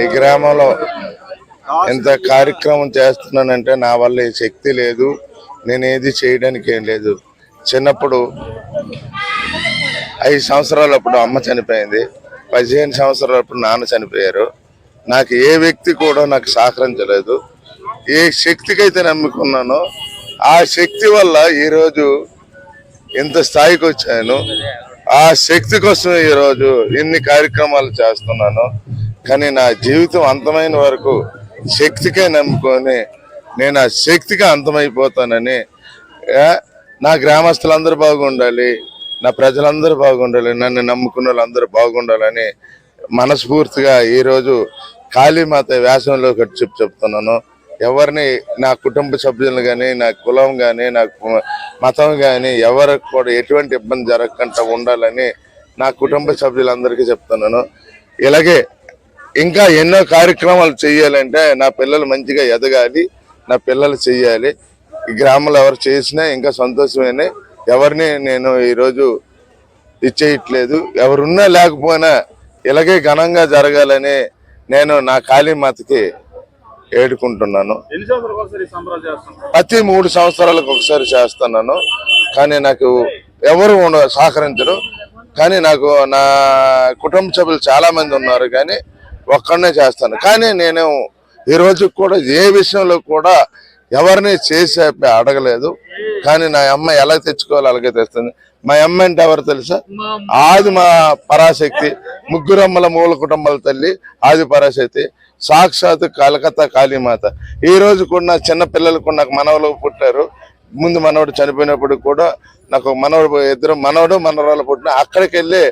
ఈ గ్రామంలో ఎంత కార్యక్రమం చేస్తున్నానంటే నా వల్ల ఈ శక్తి లేదు. నేనేది చేయడానికి ఏం లేదు. చిన్నప్పుడు ఐదు సంవత్సరాలప్పుడు అమ్మ చనిపోయింది. పదిహేను సంవత్సరాలప్పుడు నాన్న చనిపోయారు. నాకు ఏ వ్యక్తి కూడా నాకు సహకరించలేదు. ఏ శక్తికైతే నమ్ముకున్నానో ఆ శక్తి వల్ల ఈరోజు ఇంత స్థాయికి వచ్చాను. ఆ శక్తి కోసం ఈరోజు ఎన్ని కార్యక్రమాలు చేస్తున్నాను. కానీ నా జీవితం అంతమైన వరకు శక్తికే నమ్ముకొని నేను ఆ శక్తికి అంతమైపోతానని నా గ్రామస్తులందరూ బాగుండాలి నా ప్రజలందరూ బాగుండాలి నన్ను నమ్ముకున్న వాళ్ళందరూ బాగుండాలని మనస్ఫూర్తిగా ఈరోజు కాళీమాత వ్యాసంలో ఒకటి చెప్పు చెప్తున్నాను. ఎవరిని నా కుటుంబ సభ్యులను కానీ నా కులం కానీ నా మతం కానీ ఎవరికి కూడా ఎటువంటి ఇబ్బంది జరగకుండా ఉండాలని నా కుటుంబ సభ్యులందరికీ చెప్తున్నాను. ఇలాగే ఇంకా ఎన్నో కార్యక్రమాలు చేయాలంటే నా పిల్లలు మంచిగా ఎదగాలి నా పిల్లలు చెయ్యాలి ఈ గ్రామంలో ఎవరు చేసినా ఇంకా సంతోషమేనే ఎవరిని నేను ఈరోజు ఇచ్చేయట్లేదు. ఎవరున్నా లేకపోయినా ఇలాగే ఘనంగా జరగాలని నేను నా కాళీమాతకి ఏడుకుంటున్నాను. ప్రతి మూడు సంవత్సరాలకు ఒకసారి చేస్తున్నాను. కానీ నాకు ఎవరు సహకరించరు. కానీ నాకు నా కుటుంబ సభ్యులు చాలా మంది ఉన్నారు. కానీ ఒక్కడనే చేస్తాను. కానీ నేను ఈ రోజు కూడా ఏ విషయంలో కూడా ఎవరిని చేసి అడగలేదు. కానీ నా అమ్మ ఎలా తెచ్చుకోవాలి అలాగే తెస్తుంది. మా అమ్మ అంటే ఎవరు తెలుసా? ఆది మా పరాశక్తి. ముగ్గురమ్మల మూల కుటుంబాల తల్లి ఆది పరాశక్తి. సాక్షాత్ కలకత్తా కాళీమాత. ఈ రోజు కూడా నా చిన్న పిల్లలకు నాకు మనవలు పుట్టారు. ముందు మనవడు చనిపోయినప్పుడు కూడా నాకు మనవడు ఇద్దరు మనవడు మనవరాలు పుట్టిన అక్కడికి వెళ్ళి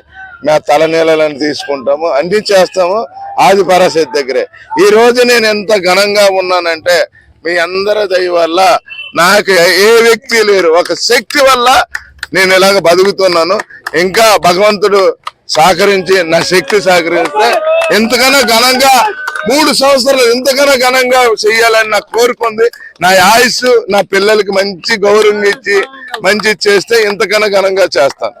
మేము తలనీళ్ళని తీసుకుంటాము. అన్ని చేస్తాము ఆది పరాశక్తి దగ్గరే. ఈ రోజు నేను ఎంత ఘనంగా ఉన్నానంటే మీ అందరి దయ వల్ల నాకు ఏ వ్యక్తి లేరు. ఒక శక్తి వల్ల నేను ఇలాగ బతుకుతున్నాను. ఇంకా భగవంతుడు సహకరించి నా శక్తి సహకరిస్తే ఎంతకన్నా ఘనంగా మూడు సంవత్సరాలు ఎంతకన్నా ఘనంగా చెయ్యాలని నా కోరుకుంది నా ఆయుష్ నా పిల్లలకి మంచి గౌరవం ఇచ్చి మంచి చేస్తే ఇంతకన్నా ఘనంగా చేస్తాను.